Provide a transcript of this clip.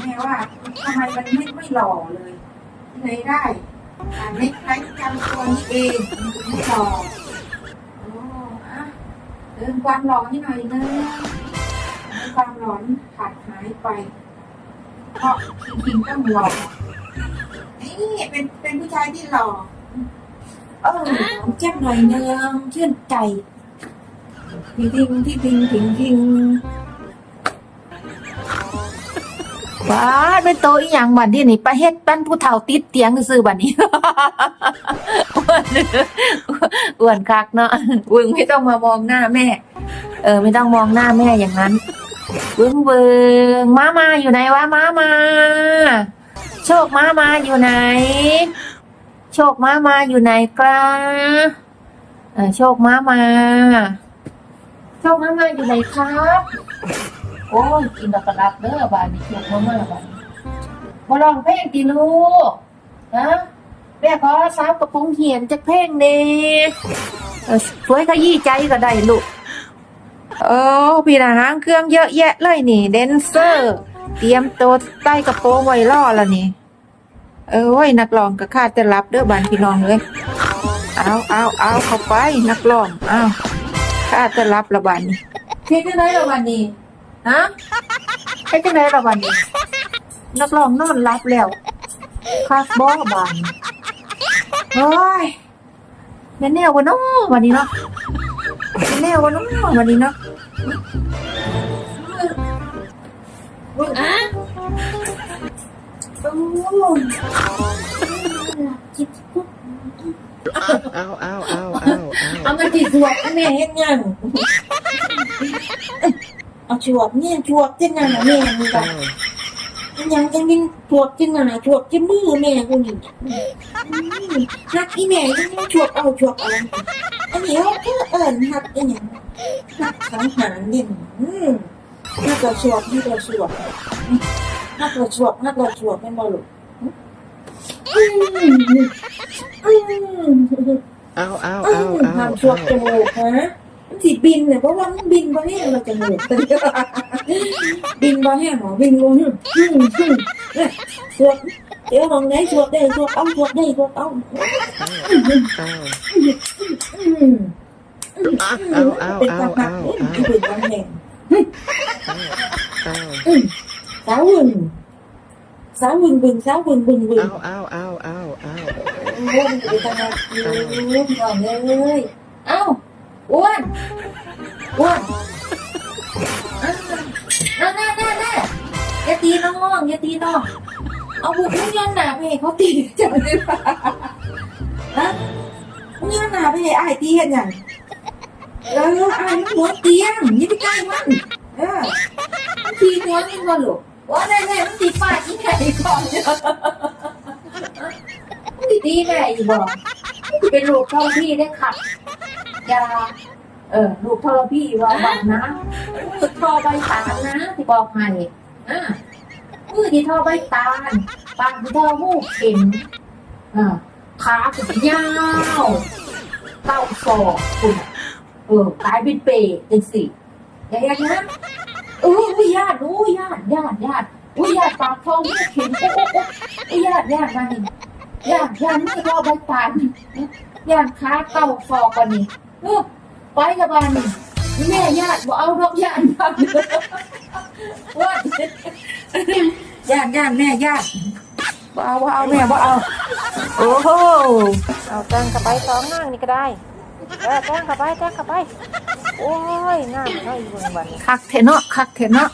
แม่ว่าทำไมมันไม่ไม่หล่อเลยที่ได้นไม่ใช้จำตัวนี้เองมันไม่หล่อโอ้อะเดินความหล่อให้หน่อยนะความหลอนขาดหายไป เพราะจริงๆต้องหล่อนี่เป็นเป็นผู้ชายที่หล่อเออแจ้งหน่อยเนึงชื่นใจทิ้งทิ้งทิ้งทิ้งทิ้ง ว้าเป็นโตอีหยังบัดนี้นี่ไปเฮ็ดปั้นผู้เฒ่าติดเตียงซื่อๆบัดนี้ อ้วนอ้วนคักเนาะวึงไม่ต้องมามองหน้าแม่ เออ ไม่ต้องมองหน้าแม่อย่างนั้นวึงวึงมามาอยู่ไหนวะมามา โชคมามาอยู่ไหน โชคมามาอยู่ไหนกราโชคมามา โชคมามาอยู่ไหนครับ โอ้ยกินแล้วก็รับเด้อบานนี้โชคมามาบานนี้บ่ลองเพลงติลูกฮะแม่ขอสาวกระปุงเหียนจักเพลงเน่เออสวยขยี้ใจก็ได้ลูกโอ้พี่นะหางเครื่องเยอะแยะเลยนี่แดนเซอร์ เตรียมตัวใต้กระโปรงไว้รอล้วนี่เออโอ้ยนักร้องก็คาดจะรับเด้อบานพี่น้องเลยเอาเอาเอาเข้าไปนักร้องเอาคาดจะรับละบานนี้เฮ็ดจังไดละบานนี้ ฮะเฮ็ดจังไดละบานนี้ นักร้องนอนรับแล้วคาดบ่บานนี้โอ้ยแม่นแนวบ่เนาะวันนี้เนาะแม่นแนวบ่เนาะวันนี้เนาะโอ้จิตปุ๊บเอาเอาเอาเอาเอาเอามาจีสวดให้แม่เฮ็ดยัง เอาชวดเนี่ยชวดที่นั่นน่ะแม่นี่ก็ยังยังกินชวดที่นั่นน่ะชวดที่มือแม่กูนี่ฮักอีแม่ยังยังชวดเอาชวดเอาอันนี้เขาเพื่อิ้นฮักอีหยังฮักสังหารเนี่ยอืมฮักกระชวดฮักกระชวดฮักกระชวดฮักกระชวดแม่นบ่ลูกอืมอืมเอาเอาเอาเอาทำชวกจมูกฮะ สิบินเนี่ยเพราะว่ามันบินบ่แห้งเราจมูกบินบ่แห้งหรอบินลงฮึ่มฮึ่มเนี่ยชวกเดี๋ยวลองไหนชวกได้ชวกเอาชวกได้ชวกเอาเอาอืมเอาเอาเป็นเอาความหัเอากเอาที่เป็นความแห้งเอาสาววึงสาววึงวึงสาววึงวึงวึงเอาเอาเอาเอาเอาโอ้ยมันจะเป็นทางหักอยู่พี่น้องเลยเอ้า อ้วนอ้วนน่าน่าน่าน่าอย่าตีน้องอย่าตีน้อง เอาบุกมุ่งยันหนาไปให้เขาตีจังเลยปะฮะมุ่งยันหนาไปให้อายตีเห็นยังเอออายมันหัวเตียงอย่าไปใกล้มันเออตีหัวนี่ก่อนลูกว่าแน่แน่มันตีฟาดอีแม่อีกก่อนเนี่ยมันตีแม่อีกบอกเป็นลูกเท่าพี่ได้ขัด ยาเออลูกท่าพี่ว่าบังนะมือทอใบตาลนะที่บอกให้อ่ามือที่ทอใบตาลปากที่ทอหูเข็มอ่าขาสุดยาวเต้าศอกคุณเออกลายเป็นเปรตเป็นสิอย่างนี้นะเอออุ้ยญาติอุ้ยญาติญาติญาติอุ้ยญาติปากทองหูเข็มโอ้โอ้โอ้อุ้ยญาติญาติมานึ่ญาติญาติมือทอใบตาลญาติขาเต้าศอกกันนี่ เออไปกับบ้านนี่แม่ญาติบอกเอาดอกญาติมาว่าญาติญาติแม่ญาติบ่เอาบ่เอาแม่บ่เอา โอ้โหเอาแจ้งเข้าไปสองนางนี่ก็ได้เออแจ้งเข้าไปแจ้งเข้าไปโอ้ยงามเนาะอีเบิ่งบัดนี้ คักเทเนาะคักเทเนาะ